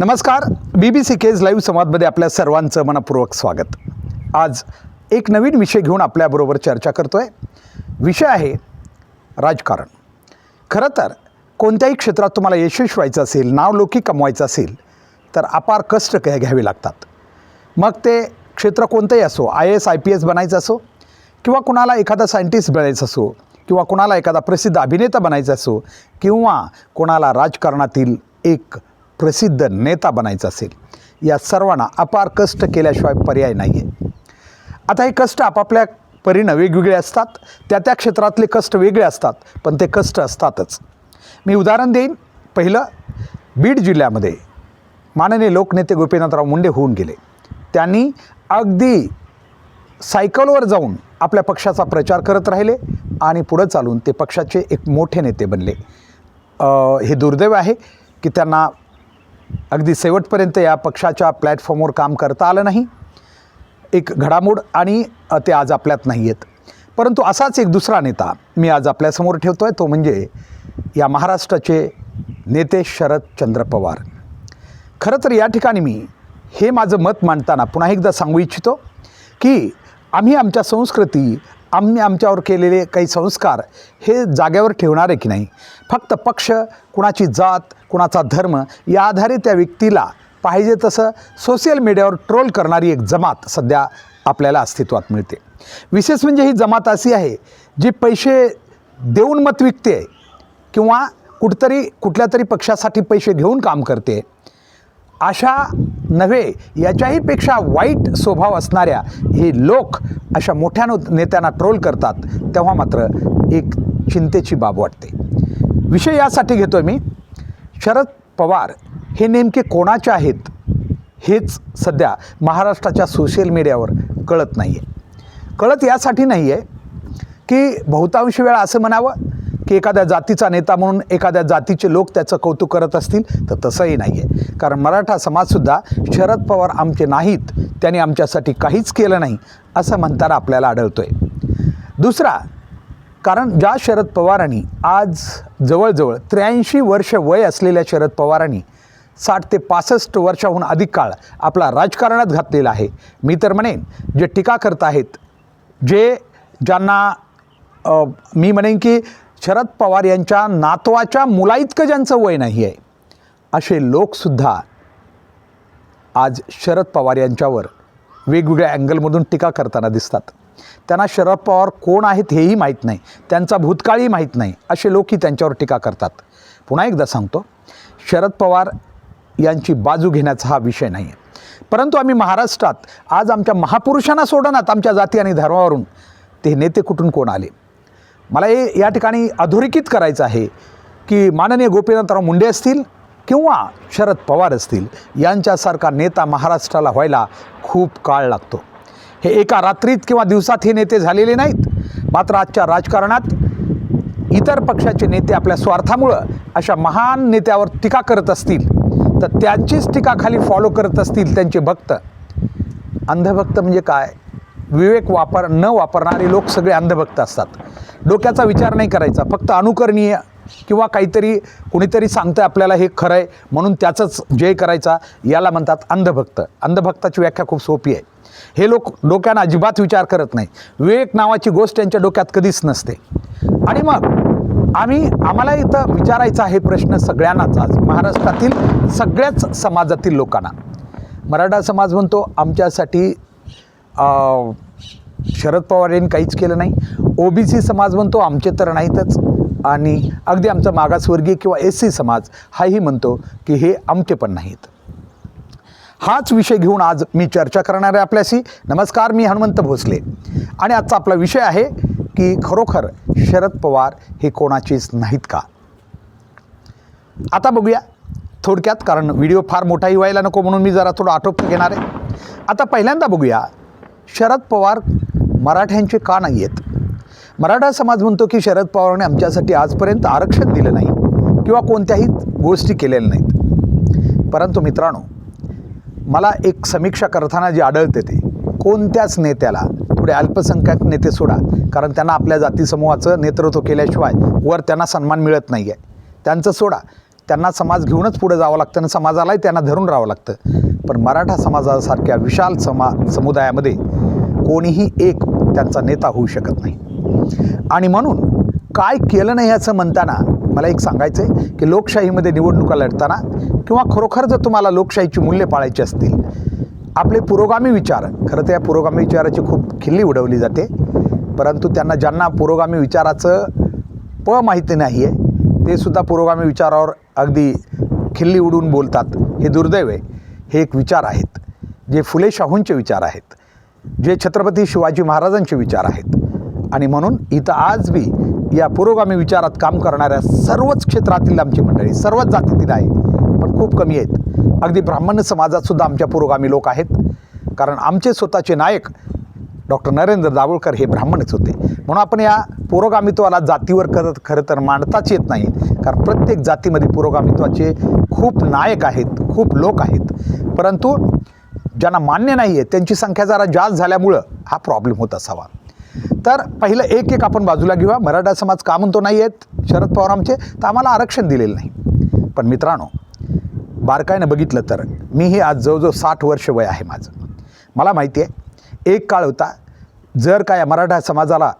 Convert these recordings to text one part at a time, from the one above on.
नमस्कार. B B C केज live संवादमध्ये आपल्या सर्वांचं मनपूर्वक स्वागत. आज एक नवीन विषय घेऊन आपल्याबरोबर चर्चा करतो आहे विषय आहे राजकारण. खरं तर कोणत्याही क्षेत्रात तुम्हाला यशस्वी व्हायचं असेल नावलोकी कमवायचं असेल तर अपार कष्ट काय घ्यावे लागतात. मग ते क्षेत्र कोणतंही असो I S I P S बनायचं असो किंवा कुणाला एखादा सायंटिस्ट बनायचं असो किंवा कुणाला एखादा प्रसिद्ध अभिनेता बनायचा असो किंवा कोणाला राजकारणातील एक प्रसिद्ध नेता बनायचं असेल. या सर्वांना अपार कष्ट केल्याशिवाय पर्याय नाही आहे आता हे कष्ट आपापल्या परीनं वेगवेगळे असतात. त्या त्या क्षेत्रातले कष्ट वेगळे असतात पण ते कष्ट असतातच. मी उदाहरण देईन. पहिलं बीड जिल्ह्यामध्ये माननीय लोकनेते गोपीनाथराव मुंडे होऊन गेले. त्यांनी अगदी सायकलवर जाऊन आपल्या पक्षाचा प्रचार करत राहिले आणि पुढं चालून ते पक्षाचे एक मोठे नेते बनले. हे दुर्दैव आहे की त्यांना अगदी शेवटपर्यंत या पक्षाच्या प्लॅटफॉर्मवर काम करता आलं नाही. एक घडामोड आणि ते आज आपल्यात नाही आहेत परंतु असाच एक दुसरा नेता मी आज आपल्यासमोर ठेवतो आहे तो म्हणजे या महाराष्ट्राचे नेते शरदचंद्र पवार. खरं तर या ठिकाणी मी हे माझं मत मांडताना पुन्हा एकदा सांगू इच्छितो की आम्ही आमच्या संस्कृती आम्ही आमच्यावर केलेले काही संस्कार हे जाग्यावर ठेवणार आहे की नाही? फक्त पक्ष कुणाची जात कुणाचा धर्म या आधारे त्या व्यक्तीला पाहिजे तसं सोशल मीडियावर ट्रोल करणारी एक जमात सध्या आपल्याला अस्तित्वात मिळते. विशेष म्हणजे ही जमात अशी आहे जी पैसे देऊन मत विकते किंवा कुठतरी कुठल्या तरी पक्षासाठी पैसे घेऊन काम करते. अशा नव्हे याच्याही पेक्षा वाईट स्वभाव असणाऱ्या हे लोक अशा मोठ्या नेत्यांना ट्रोल करतात तेव्हा मात्र एक चिंतेची बाब वाटते. विषय यासाठी घेतो मी. शरद पवार हे नेमके कोणाचे आहेत हेच सध्या महाराष्ट्राच्या सोशल मीडियावर कळत नाही आहे कळत यासाठी नाही आहे की बहुतांश वेळा असं म्हणावं की एखाद्या जातीचा नेता म्हणून एखाद्या जातीचे लोक त्याचं कौतुक करत असतील तर तसंही नाही आहे कारण मराठा समाजसुद्धा शरद पवार आमचे नाहीत त्यांनी आमच्यासाठी काहीच केलं नाही असं म्हणताना आपल्याला आढळतो आहे दुसरा कारण ज्या शरद पवारांनी आज जवळजवळ त्र्याऐंशी वर्ष वय असलेल्या शरद पवारांनी साठ ते पासष्ट वर्षाहून अधिक काळ आपला राजकारणात घातलेला आहे. मी तर म्हणेन जे टीका करत आहेत जे ज्यांना मी म्हणेन की शरद पवार यांच्या नातवाच्या मुलाइतकं ज्यांचं वय नाही आहे असे लोकसुद्धा आज शरद पवार यांच्यावर वेगवेगळ्या अँगलमधून टीका करताना दिसतात. त्यांना शरद पवार कोण आहेत हेही माहीत नाही त्यांचा भूतकाळही माहीत नाही असे लोकही त्यांच्यावर टीका करतात. पुन्हा एकदा सांगतो शरद पवार यांची बाजू घेण्याचा हा विषय नाही आहे परंतु आम्ही महाराष्ट्रात आज आमच्या महापुरुषांना सोडनात आमच्या जाती आणि धर्मावरून ते नेते कुठून कोण आले? मला हे या ठिकाणी अधोरेखित करायचं आहे की माननीय गोपीनाथराव मुंडे असतील किंवा शरद पवार असतील यांच्यासारखा नेता महाराष्ट्राला व्हायला खूप काळ लागतो. हे एका रात्रीत किंवा दिवसात हे नेते झालेले नाहीत. मात्र आजच्या राजकारणात इतर पक्षाचे नेते आपल्या स्वार्थामुळं अशा महान नेत्यावर टीका करत असतील तर त्यांचीच टीका खाली फॉलो करत असतील त्यांचे भक्त. अंधभक्त म्हणजे काय? विवेक वापर न वापरणारे लोक सगळे अंधभक्त असतात. डोक्याचा विचार नाही करायचा. फक्त अनुकरणीय किंवा काहीतरी कुणीतरी सांगतं आपल्याला हे खरं आहे म्हणून त्याचंच जय करायचा याला म्हणतात अंधभक्त. अंधभक्ताची व्याख्या खूप सोपी आहे. हे लोक डोक्यानं अजिबात विचार करत नाही. विवेक नावाची गोष्ट त्यांच्या डोक्यात कधीच नसते. आणि मग आम्ही आम्हाला इथं विचारायचा आहे प्रश्न सगळ्यांनाच आज. महाराष्ट्रातील सगळ्याच समाजातील लोकांना. मराठा समाज म्हणतो आमच्यासाठी शरद पवार यांनी काहीच केलं नाही. ओबीसी समाज म्हणतो आमचे तर नाहीतच. आणि अगदी आमचा मागासवर्गीय किंवा एस सी समाज हाही म्हणतो की हे आमचे पण नाहीत. हाच विषय घेऊन आज मी चर्चा करणार आहे आपल्याशी. नमस्कार मी हनुमंत भोसले. आणि आजचा आपला विषय आहे की खरोखर शरद पवार हे कोणाचेच नाहीत का? आता बघूया. थोडक्यात कारण व्हिडिओ फार मोठाही व्हायला नको म्हणून मी जरा थोडं आटोप घेणार आहे. आता पहिल्यांदा बघूया. शरद पवार मराठ्यांचे का नाही आहेत? मराठा समाज म्हणतो की शरद पवारांनी आमच्यासाठी आजपर्यंत आरक्षण दिलं नाही किंवा कोणत्याही गोष्टी केलेल्या नाहीत. परंतु मित्रांनो मला एक समीक्षा करताना जे आढळते ते कोणत्याच नेत्याला थोडे अल्पसंख्याक नेते सोडा कारण त्यांना आपल्या जातीसमूहाचं नेतृत्व केल्याशिवाय वर त्यांना सन्मान मिळत नाही आहे त्यांचं सोडा. त्यांना समाज घेऊनच पुढे जावं लागतं आणि समाजालाही त्यांना धरून राहावं लागतं. पण मराठा समाजासारख्या विशाल समा समुदायामध्ये कोणीही एक त्यांचा नेता होऊ शकत नाही. आणि म्हणून काय केलं नाही असं म्हणताना मला एक सांगायचं आहे की लोकशाहीमध्ये निवडणुका लढताना किंवा खरोखर जर तुम्हाला लोकशाहीची मूल्य पाळायची असतील आपले पुरोगामी विचार खरं तर या पुरोगामी विचाराची खूप खिल्ली उडवली जाते. परंतु त्यांना ज्यांना पुरोगामी विचाराचं प माहिती नाही आहे ते सुद्धा पुरोगामी विचारावर अगदी खिल्ली उडून बोलतात. हे दुर्दैव आहे. हे एक विचार आहेत. जे फुले शाहूंचे विचार आहेत. जे छत्रपती शिवाजी महाराजांचे विचार आहेत. आणि म्हणून इथं आज बी या पुरोगामी विचारात काम करणाऱ्या सर्वच क्षेत्रातील आमची मंडळी सर्वच जातीतील आहे पण खूप कमी आहेत. अगदी ब्राह्मण समाजातसुद्धा आमच्या पुरोगामी लोक आहेत. कारण आमचे स्वतःचे नायक डॉक्टर नरेंद्र दाभोळकर हे ब्राह्मणच होते. म्हणून आपण या पुरोगामित्वाला जातीवर करत खरं तर मांडताच येत नाही. कारण प्रत्येक जातीमध्ये पुरोगामित्वाचे खूप नायक आहेत खूप लोक आहेत. परंतु ज्यांना मान्य नाही आहे त्यांची संख्या जरा जास्त झाल्यामुळं हा प्रॉब्लेम होत असावा. तर पहिलं एक एक आपण बाजूला घेऊया. मराठा समाज का म्हणतो नाही आहेत शरद पवार आमचे तर आम्हाला आरक्षण दिलेलं नाही. पण मित्रांनो बारकाईनं बघितलं तर मी हे आज जवळजवळ साठ वर्ष वय आहे माझं. मला माहिती आहे एक काळ होता जर का या मराठा समाजाला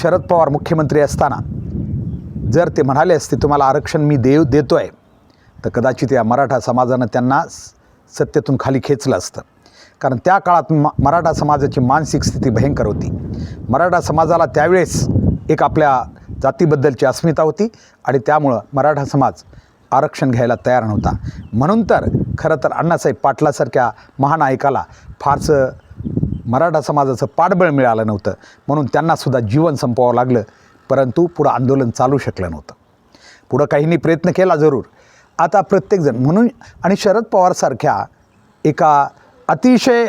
शरद पवार मुख्यमंत्री असताना जर ते म्हणाले असते तुम्हाला आरक्षण मी देव देतो आहे तर कदाचित या मराठा समाजानं त्यांना सत्तेतून खाली खेचलं असतं. कारण त्या काळात म मराठा समाजाची मानसिक स्थिती भयंकर होती. मराठा समाजाला त्यावेळेस एक आपल्या जातीबद्दलची अस्मिता होती आणि त्यामुळं मराठा समाज आरक्षण घ्यायला तयार नव्हता. म्हणून तर खरं तर अण्णासाहेब पाटलासारख्या महानायकाला फारसं मराठा समाजाचं पाठबळ मिळालं नव्हतं. म्हणून त्यांनासुद्धा जीवन संपवावं लागलं. परंतु पुढं आंदोलन चालू शकलं नव्हतं. पुढं काहींनी प्रयत्न केला जरूर. आता प्रत्येकजण म्हणून आणि शरद पवारसारख्या एका अतिशय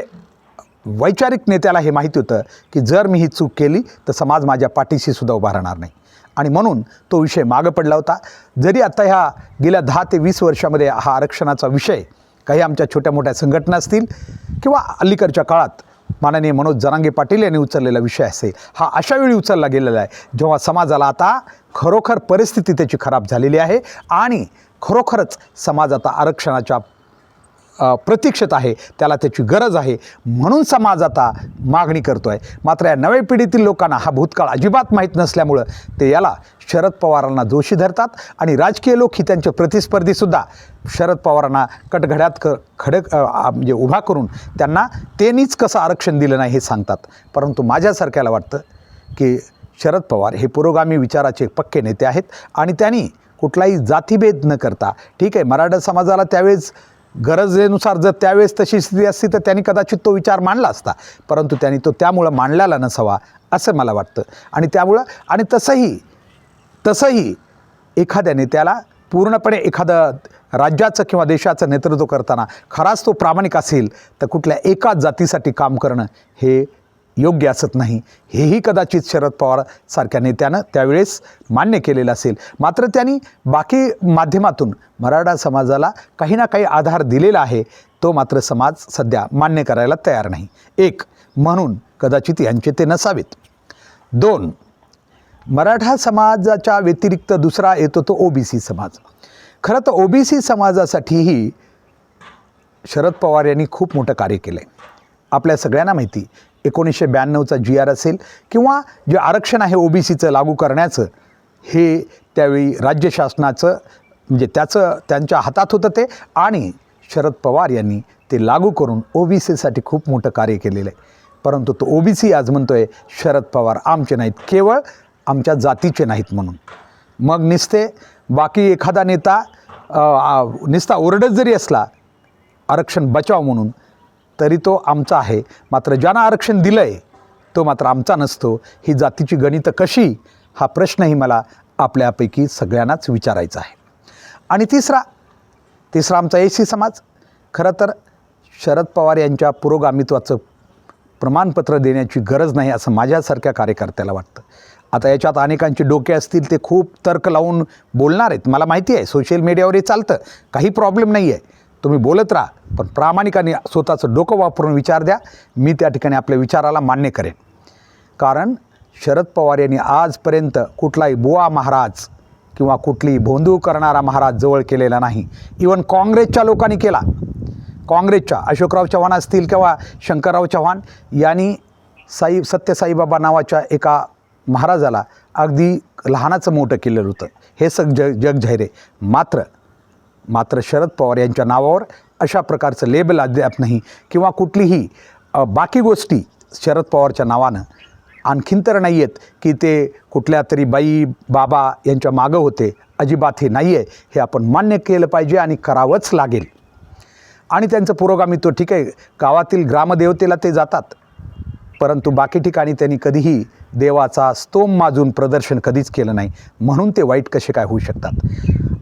वैचारिक नेत्याला हे माहिती होतं की जर मी ही चूक केली तर समाज माझ्या पाठीशी सुद्धा उभा राहणार नाही. आणि म्हणून तो विषय मागं पडला होता. जरी आता ह्या गेल्या दहा ते वीस वर्षामध्ये हा आरक्षणाचा विषय काही आमच्या छोट्या मोठ्या संघटना असतील किंवा अलीकडच्या काळात माननीय मनोज जरांगे पाटील यांनी उचललेला विषय असेल. हा अशा वेळी उचलला गेलेला आहे जेव्हा समाजाला आता खरोखर परिस्थिती त्याची खराब झालेली आहे आणि खरोखरच समाज आता आरक्षणाच्या प्रतीक्षित आहे त्याला त्याची गरज आहे. म्हणून समाज आता मागणी करतो आहे मात्र या नव्या पिढीतील लोकांना हा भूतकाळ अजिबात माहीत नसल्यामुळं ते याला शरद पवारांना दोषी धरतात आणि राजकीय लोक ही त्यांचे प्रतिस्पर्धीसुद्धा शरद पवारांना कटघड्यात क खडक म्हणजे उभा करून त्यांना त्यांनीच कसं आरक्षण दिलं नाही हे सांगतात. परंतु माझ्यासारख्याला वाटतं की शरद पवार हे पुरोगामी विचाराचे पक्के नेते आहेत आणि त्यांनी कुठलाही जातीभेद न करता ठीक आहे मराठा समाजाला त्यावेळेस गरजेनुसार जर त्यावेळेस तशी स्थिती असती तर त्यांनी कदाचित तो विचार मांडला असता. परंतु त्यांनी तो त्यामुळं मांडलेला नसावा असं मला वाटतं. आणि त्यामुळं आणि तसंही तसंही एखाद्या नेत्याला पूर्णपणे एखादं राज्याचं किंवा देशाचं नेतृत्व करताना खराच तो प्रामाणिक असेल तर कुठल्या एकाच जातीसाठी काम करणं हे योग्य असत नाही. हेही कदाचित शरद पवार सारख्या नेत्यानं त्यावेळेस मान्य केलेलं असेल. मात्र त्यांनी बाकी माध्यमातून मराठा समाजाला काही ना काही आधार दिलेला आहे. तो मात्र समाज सध्या मान्य करायला तयार नाही. एक म्हणून कदाचित यांचे ते नसावेत. दोन मराठा समाजाच्या व्यतिरिक्त दुसरा येतो तो ओबीसी समाज. खरं तर ओबीसी समाजासाठीही शरद पवार यांनी खूप मोठं कार्य केलं आहे आपल्या सगळ्यांना माहिती एकोणीसशे ब्याण्णवचा जी आर असेल किंवा जे आरक्षण आहे ओ बी सीचं लागू करण्याचं हे त्यावेळी राज्य शासनाचं म्हणजे त्याचं त्यांच्या हातात होतं ते. आणि शरद पवार यांनी ते लागू करून ओ बी सीसाठी खूप मोठं कार्य केलेलं आहे. परंतु तो ओ बी सी आज म्हणतो आहे शरद पवार आमचे नाहीत केवळ आमच्या जातीचे नाहीत म्हणून. मग निसते बाकी एखादा नेता अ, निस्ता ओरडत जरी असला आरक्षण बचाव म्हणून तरी तो आमचा आहे. मात्र ज्यांना आरक्षण दिलं आहे तो मात्र आमचा नसतो. ही जातीची गणितं कशी? हा प्रश्नही मला आपल्यापैकी सगळ्यांनाच विचारायचा आहे. आणि तिसरा तिसरा आमचा एसी समाज. खरं तर शरद पवार यांच्या पुरोगामित्वाचं प्रमाणपत्र देण्याची गरज नाही असं माझ्यासारख्या कार्यकर्त्याला वाटतं. आता याच्यात अनेकांचे डोके असतील ते खूप तर्क लावून बोलणार आहेत. मला माहिती आहे सोशल मीडियावरही चालतं. काही प्रॉब्लेम नाही आहे तुम्ही बोलत राहा पण प्रामाणिकाने स्वतःचं डोकं वापरून विचार द्या. मी त्या ठिकाणी आपल्या विचाराला मान्य करेन. कारण शरद पवार यांनी आजपर्यंत कुठलाही बुवा महाराज किंवा कुठली भोंदू करणारा महाराज जवळ केलेला नाही. इवन काँग्रेसच्या लोकांनी केला. काँग्रेसच्या अशोकराव चव्हाण असतील किंवा शंकरराव चव्हाण यांनी साई सत्यसाईबाबा नावाच्या एका महाराजाला अगदी लहानाचं मोठं केलेलं होतं. हे सग जग जग जाहीर मात्र मात्र शरद पवार यांच्या नावावर अशा प्रकारचं लेबल अद्याप नाही किंवा कुठलीही बाकी गोष्टी शरद पवारच्या नावानं आणखीन तर नाही आहेत की ते कुठल्या तरी बाई बाबा यांच्या मागं होते अजिबात हे नाही आहे हे आपण मान्य केलं पाहिजे आणि करावंच लागेल. आणि त्यांचं पुरोगामित्व ठीक आहे गावातील ग्रामदेवतेला ते जातात. परंतु बाकी ठिकाणी त्यांनी कधीही देवाचा स्तोम माजून प्रदर्शन कधीच केलं नाही. म्हणून ते वाईट कसे काय होऊ शकतात?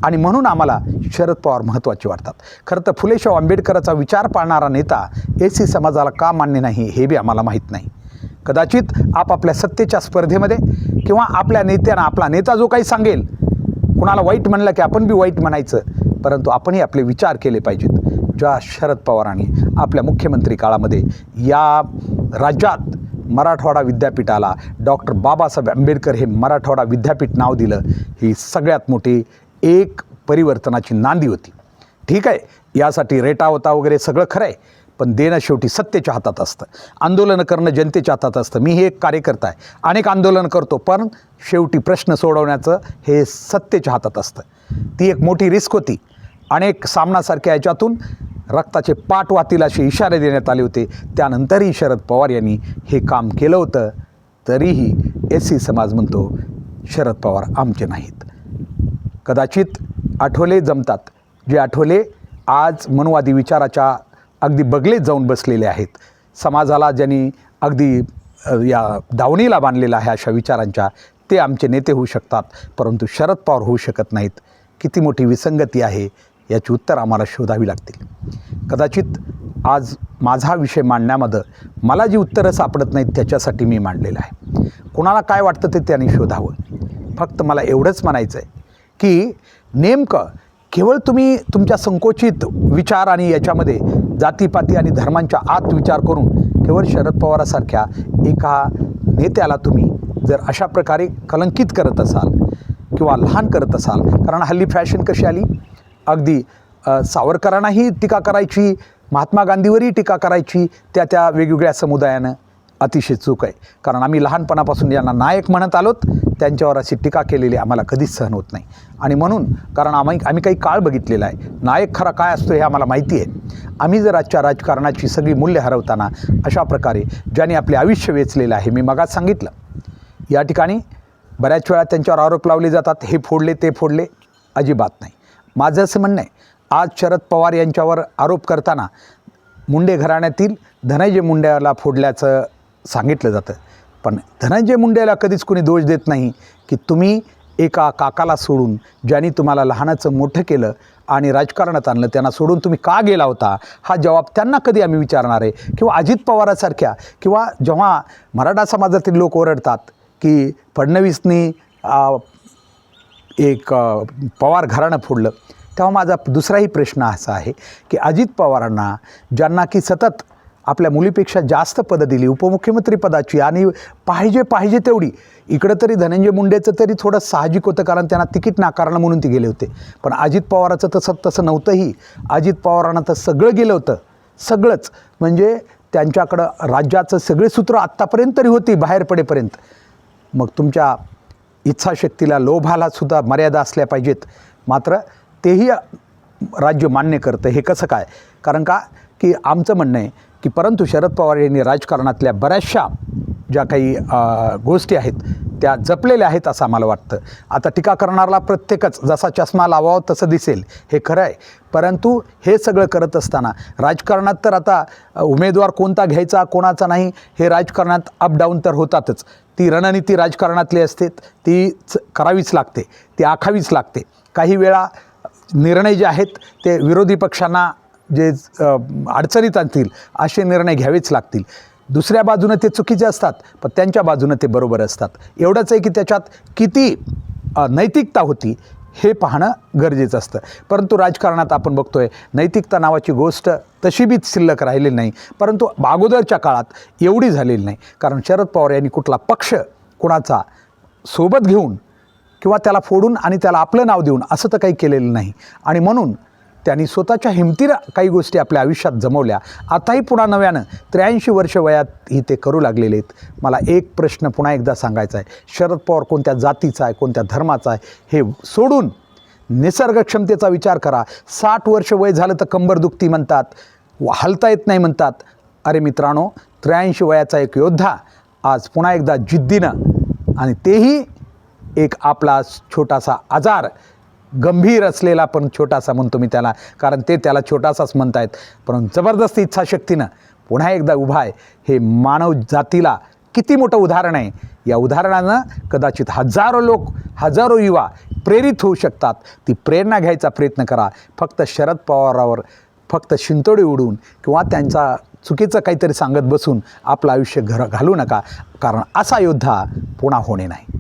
आणि म्हणून आम्हाला शरद पवार महत्त्वाचे वाटतात. खरं तर फुलेशाह आंबेडकराचा विचार पाळणारा नेता ए सी समाजाला का मान्य नाही हे बी आम्हाला माहीत नाही. कदाचित आपापल्या सत्तेच्या स्पर्धेमध्ये किंवा आपल्या नेत्यांना आपला नेता जो काही सांगेल कुणाला वाईट म्हणलं की आपण बी वाईट म्हणायचं परंतु आपणही आपले विचार केले पाहिजेत. ज्या शरद पवारांनी आपल्या मुख्यमंत्री काळामध्ये या राज्यात मराठवाडा विद्यापीठाला डॉक्टर बाबासाहेब आंबेडकर हे मराठवाडा विद्यापीठ नाव दिलं ही सगळ्यात मोठी एक परिवर्तनाची नांदी होती. ठीक आहे? यासाठी रेटा होता वगैरे सगळं खरं आहे पण देणं शेवटी सत्तेच्या हातात असतं. आंदोलनं करणं जनतेच्या हातात असतं. मी हे एक कार्यकर्ता आहे. अनेक आंदोलन करतो पण शेवटी प्रश्न सोडवण्याचं हे सत्तेच्या हातात असतं. ती एक मोठी रिस्क होती. अनेक सामनासारख्या याच्यातून रक्ताचे पाठ वाहतील असे इशारे देण्यात आले होते. त्यानंतरही शरद पवार यांनी हे काम केलं होतं. तरीही एस सी समाज म्हणतो शरद पवार आमचे नाहीत. कदाचित आठवले जमतात. जे आठवले आज मनुवादी विचाराच्या अगदी बगलेत जाऊन बसलेले आहेत. समाजाला ज्यांनी अगदी या दावणीला बांधलेला आहे अशा विचारांच्या ते आमचे नेते होऊ शकतात. परंतु शरद पवार होऊ शकत नाहीत. किती मोठी विसंगती आहे याची उत्तर आम्हाला शोधावी लागतील. कदाचित आज माझा विषय मांडण्यामध्ये मला जी उत्तरं सापडत नाहीत त्याच्यासाठी मी मांडलेलं आहे. कुणाला काय वाटतं ते त्यांनी शोधावं. फक्त मला एवढंच म्हणायचं आहे की नेमकं केवळ तुम्ही तुमच्या संकोचित विचार आणि याच्यामध्ये जातीपाती आणि धर्मांच्या आत विचार करून केवळ शरद पवारासारख्या एका नेत्याला तुम्ही जर अशा प्रकारे कलंकित करत असाल किंवा लहान करत असाल कारण हल्ली फॅशन कशी आली? अगदी सावरकरांनाही टीका करायची महात्मा गांधीवरही टीका करायची त्या त्या वेगवेगळ्या समुदायानं. अतिशय चूक आहे. कारण आम्ही लहानपणापासून यांना नायक म्हणत आलोत. त्यांच्यावर अशी टीका केलेली आम्हाला कधीच सहन होत नाही. आणि म्हणून कारण आम्ही आम्ही काही काळ बघितलेला आहे. नायक खरा काय असतो हे आम्हाला माहिती आहे. आम्ही जर आजच्या राजकारणाची सगळी मूल्य हरवताना अशा प्रकारे ज्याने आपले आयुष्य वेचलेलं आहे मी मगात सांगितलं. या ठिकाणी बऱ्याच वेळा त्यांच्यावर आरोप लावले जातात हे फोडले ते फोडले. अजिबात नाही. माझं असं म्हणणं आहे आज शरद पवार यांच्यावर आरोप करताना मुंडे घराण्यातील धनंजय मुंड्याला फोडल्याचं सांगितलं जातं. पण धनंजय मुंडेला कधीच कोणी दोष देत नाही की तुम्ही एका काकाला सोडून ज्यांनी तुम्हाला लहानाचं मोठं केलं आणि राजकारणात आणलं त्यांना सोडून तुम्ही का गेला होता? हा जबाब त्यांना कधी आम्ही विचारणार आहे? किंवा अजित पवारासारख्या किंवा जेव्हा मराठा समाजातील लोक ओरडतात की फडणवीसनी एक पवार घराणं फोडलं तेव्हा माझा दुसराही प्रश्न असा आहे की अजित पवारांना ज्यांना की सतत आपल्या मुलीपेक्षा जास्त पदं दिली. उपमुख्यमंत्री पदाची आणि पाहिजे पाहिजे तेवढी. इकडं तरी धनंजय मुंडेचं तरी थोडं साहजिक होतं कारण त्यांना तिकीट नाकारणं म्हणून ते गेले होते. पण अजित पवाराचं तसं तसं नव्हतंही. अजित पवारांना तर सगळं गेलं होतं. सगळंच. म्हणजे त्यांच्याकडं राज्याचं सगळे सूत्र आत्तापर्यंत तरी होती बाहेर पडेपर्यंत. मग तुमच्या इच्छाशक्तीला लोभाला सुद्धा मर्यादा असल्या पाहिजेत. मात्र तेही राज्य मान्य करतं. हे कसं काय? कारण का? की आमचं म्हणणं आहे की परंतु शरद पवार यांनी राजकारणातल्या बऱ्याचशा ज्या काही गोष्टी आहेत त्या जपलेल्या आहेत असं आम्हाला वाटतं. आता टीका करणारा प्रत्येकच जसा चष्मा लावावा तसं दिसेल हे खरं आहे. परंतु हे सगळं करत असताना राजकारणात तर आता उमेदवार कोणता घ्यायचा कोणाचा नाही हे राजकारणात अप डाऊन तर होतातच. ती रणनीती राजकारणातली असते ती करावीच लागते ती आखावीच लागते. काही वेळा निर्णय जे आहेत ते विरोधी पक्षांना जे अडचणीत आणतील असे निर्णय घ्यावेच लागतील. दुसऱ्या बाजूनं ते चुकीचे असतात पण त्यांच्या बाजूनं ते बरोबर असतात. एवढंच आहे की त्याच्यात किती नैतिकता होती हे पाहणं गरजेचं असतं. परंतु राजकारणात आपण बघतोय नैतिकता नावाची गोष्ट तशीबीच शिल्लक राहिलेली नाही. परंतु अगोदरच्या काळात एवढी झालेली नाही. कारण शरद पवार यांनी कुठला पक्ष कुणाचा सोबत घेऊन किंवा त्याला फोडून आणि त्याला आपलं नाव देऊन असं तर काही केलेलं नाही. आणि म्हणून त्यांनी स्वतःच्या हिमतीनं काही गोष्टी आपल्या आयुष्यात जमवल्या. आताही पुन्हा नव्यानं त्र्याऐंशी वर्ष वयात ही ते करू लागलेले आहेत. मला एक प्रश्न पुन्हा एकदा सांगायचा आहे. शरद पवार कोणत्या जातीचा आहे कोणत्या धर्माचा आहे हे सोडून निसर्गक्षमतेचा विचार करा. साठ वर्ष वय झालं तर कंबर दुखती म्हणतात. हलता येत नाही म्हणतात. अरे मित्रांनो त्र्याऐंशी वयाचा एक योद्धा आज पुन्हा एकदा जिद्दीनं आणि तेही एक आपला छोटासा आजार गंभीर असलेला पण छोटासा म्हणतो मी त्याला कारण ते त्याला छोटासाच म्हणतायत. परंतु जबरदस्त इच्छाशक्तीनं पुन्हा एकदा उभा आहे. हे मानव जातीला किती मोठं उदाहरण आहे. या उदाहरणानं कदाचित हजारो लोक हजारो युवा प्रेरित होऊ शकतात. ती प्रेरणा घ्यायचा प्रयत्न करा. फक्त शरद पवारावर फक्त शिंतोडी उडून किंवा त्यांचा चुकीचं काहीतरी सांगत बसून आपलं आयुष्य घर घालू नका. कारण असा योद्धा पुन्हा होणे नाही.